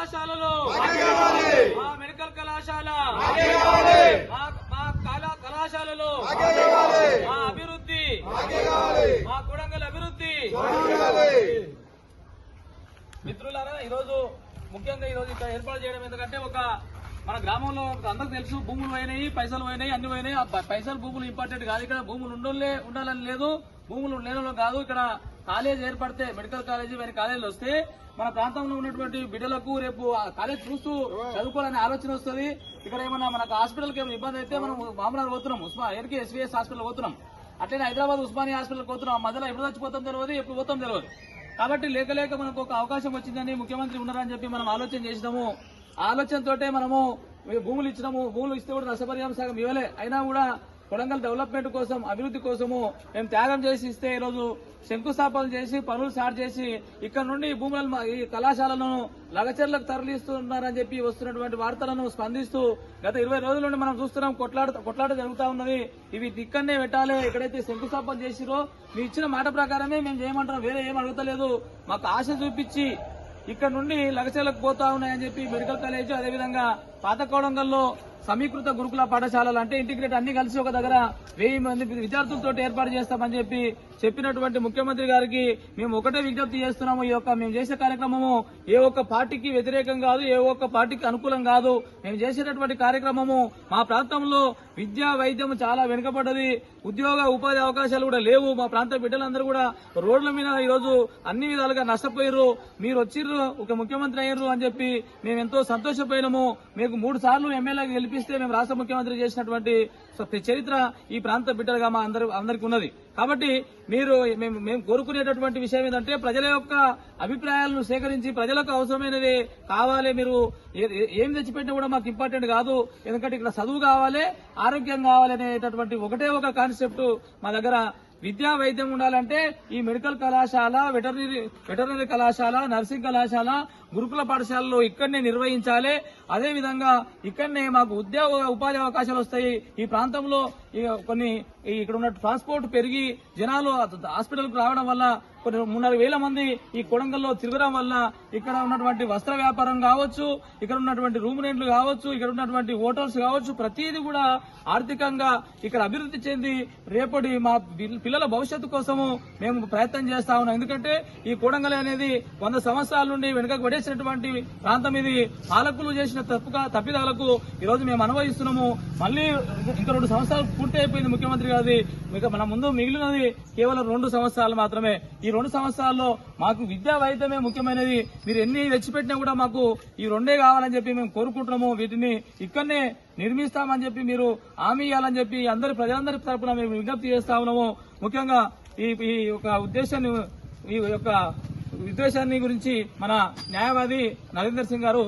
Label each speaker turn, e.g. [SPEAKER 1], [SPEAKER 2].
[SPEAKER 1] కళాశాలలు. మా మెడికల్ కళాశాల. మా మా కళా కళాశాలలు. మా అభివృద్ధి. మా కొడంగల్ అభివృద్ధి. మిత్రులారా ఈరోజు ముఖ్యంగా ఈరోజు ఇక్కడ ఏర్పాటు చేయడం ఎందుకంటే ఒక మన గ్రామంలో అందరికి తెలుసు భూములు పోయినాయి పైసలు పోయినాయి అన్ని పోయినాయి. పైసలు భూములు ఇంపార్టెంట్ కాదు. ఇక్కడ భూములు ఉండాలే ఉండాలని లేదు. భూములు లేనలో కాదు. ఇక్కడ కాలేజ్ ఏర్పడితే మెడికల్ కాలేజీ వేరే కాలేజీలు వస్తే మన ప్రాంతంలో ఉన్నటువంటి బిడ్డలకు రేపు ఆ కాలేజ్ చూస్తూ చదువుకోవాలనే ఆలోచన వస్తుంది. ఇక్కడ ఏమన్నా మనకు హాస్పిటల్కి ఏమైనా ఇబ్బంది అయితే మనం మామూలు పోతున్నాం ఉస్మా ఎన్కి ఎస్వీఎస్ హాస్పిటల్ పోతున్నాం. అట్లనే హైదరాబాద్ ఉస్మానియా హాస్పిటల్ పోతున్నాం. ఆ మధ్యలో ఎప్పుడు చచ్చిపోతాం తెలియదు ఎప్పుడు పోతాం తెలియదు కాబట్టి లేక లేక మనకు ఒక అవకాశం వచ్చిందని ముఖ్యమంత్రి ఉన్నారని చెప్పి మనం ఆలోచన చేసినాము. ఆ ఆలోచనతోటే మనము భూములు ఇచ్చినాము. భూములు ఇస్తే కూడా నష్టపరిహారం సగం ఇవ్వలే. అయినా కూడా కొడంగల్ డెవలప్మెంట్ కోసం అభివృద్ధి కోసము మేము త్యాగం చేసి ఇస్తే ఈరోజు శంకుస్థాపన చేసి పనులు స్టార్ట్ చేసి ఇక్కడ నుండి ఈ భూములను ఈ కళాశాలను లగచర్లకు తరలిస్తున్నారని చెప్పి వస్తున్నటువంటి వార్తలను స్పందిస్తూ గత ఇరవై రోజుల నుండి మనం చూస్తున్నాం కొట్లాట కొట్లాట జరుగుతా ఉన్నది. ఇవి దిక్కన్నే పెట్టాలి. ఎక్కడైతే శంకుస్థాపన చేసిరో మీ ఇచ్చిన మాట ప్రకారమే మేము చేయమంటున్నాం. వేరే ఏం అడగతలేదు. మాకు ఆశ చూపించి ఇక్కడ నుండి లగచర్లకు పోతా ఉన్నాయని చెప్పి మెడికల్ కాలేజ్ అదేవిధంగా పాత కోడంగల్లో సమీకృత గురుకుల పాఠశాలలు అంటే ఇంటిగ్రేట్ అన్ని కలిసి ఒక దగ్గర వెయ్యి మంది విద్యార్థులతో ఏర్పాటు చేస్తామని చెప్పి చెప్పినటువంటి ముఖ్యమంత్రి గారికి మేము ఒకటే విజ్ఞప్తి చేస్తున్నాము ఈ యొక్క మేము చేసే కార్యక్రమము ఏ ఒక్క పార్టీకి వ్యతిరేకం కాదు ఏ ఒక్క పార్టీకి అనుకూలం కాదు. మేము చేసేటటువంటి కార్యక్రమము మా ప్రాంతంలో విద్యా వైద్యం చాలా వెనుకబడ్డది. ఉద్యోగ ఉపాధి అవకాశాలు కూడా లేవు. మా ప్రాంత బిడ్డలందరూ కూడా రోడ్ల మీద ఈ రోజు అన్ని విధాలుగా నష్టపోయారు మీరు వచ్చిర్రు ఒక ముఖ్యమంత్రి అయ్యారు అని చెప్పి మేము ఎంతో సంతోషపోయినాము మీకు మూడు సార్లు ఎమ్మెల్యేగా గెలిపిస్తే మేము రాష్ట్ర ముఖ్యమంత్రి చేసినటువంటి చరిత్ర ఈ ప్రాంత బిడ్డలుగా మా అందరి అందరికి ఉన్నది. కాబట్టి మీరు మేము మేము కోరుకునేటటువంటి విషయం ఏంటంటే ప్రజల యొక్క అభిప్రాయాలను సేకరించి ప్రజలకు అవసరమైనది కావాలి. మీరు ఏం తెచ్చిపెట్టినా కూడా మాకు ఇంపార్టెంట్ కాదు. ఎందుకంటే ఇక్కడ చదువు కావాలి ఆరోగ్యం కావాలి అనేటటువంటి ఒకటే ఒక కాన్సెప్ట్ మా దగ్గర. విద్యా వైద్యం ఉండాలంటే ఈ మెడికల్ కళాశాల వెటర్నరీ వెటర్నరీ కళాశాల నర్సింగ్ కళాశాల గురుకుల పాఠశాలలో ఇక్కడనే నిర్వహించాలి. అదేవిధంగా ఇక్కడనే మాకు ఉద్యోగ ఉపాధి అవకాశాలు వస్తాయి. ఈ ప్రాంతంలో ఈ కొన్ని ఇక్కడ ఉన్న ట్రాన్స్పోర్ట్ పెరిగి జనాలు హాస్పిటల్కు రావడం వల్ల కొన్ని మూడున్నర వేల మంది ఈ కొడంగల్లో తిరగడం వల్ల ఇక్కడ ఉన్నటువంటి వస్త్ర వ్యాపారం కావచ్చు ఇక్కడ ఉన్నటువంటి రూమ్ రెంట్లు కావచ్చు ఇక్కడ ఉన్నటువంటి హోటల్స్ కావచ్చు ప్రతిదీ కూడా ఆర్థికంగా ఇక్కడ అభివృద్ధి చెంది రేపటి మా పిల్లల భవిష్యత్తు కోసము మేము ప్రయత్నం చేస్తా ఉన్నాం. ఎందుకంటే ఈ కొడంగల్ అనేది వంద సంవత్సరాల నుండి వెనుకకు చేసినటువంటి ప్రాంతం ఇది. పాలకులు చేసిన తప్పుగా తప్పిదాలకు ఈరోజు మేము అనుభవిస్తున్నాము మళ్ళీ ఇంకా రెండు సంవత్సరాలు పూర్తి అయిపోయింది ముఖ్యమంత్రి గారిది. ఇక మన ముందు మిగిలినది కేవలం రెండు సంవత్సరాలు మాత్రమే. ఈ రెండు సంవత్సరాల్లో మాకు విద్యా వైద్యమే ముఖ్యమైనది. మీరు ఎన్ని తెచ్చిపెట్టినా కూడా మాకు ఈ రెండే కావాలని చెప్పి మేము కోరుకుంటున్నాము. వీటిని ఇక్కడనే నిర్మిస్తామని చెప్పి మీరు హామీ ఇవ్వాలని చెప్పి అందరి ప్రజలందరి తరపున మేము విజ్ఞప్తి చేస్తా ఉన్నాము. ముఖ్యంగా ఈ ఈ యొక్క ఉద్దేశాన్ని ఈ యొక్క విద్వేషాన్ని గురించి మన న్యాయవాది నరేందర్ సింగ్ గారు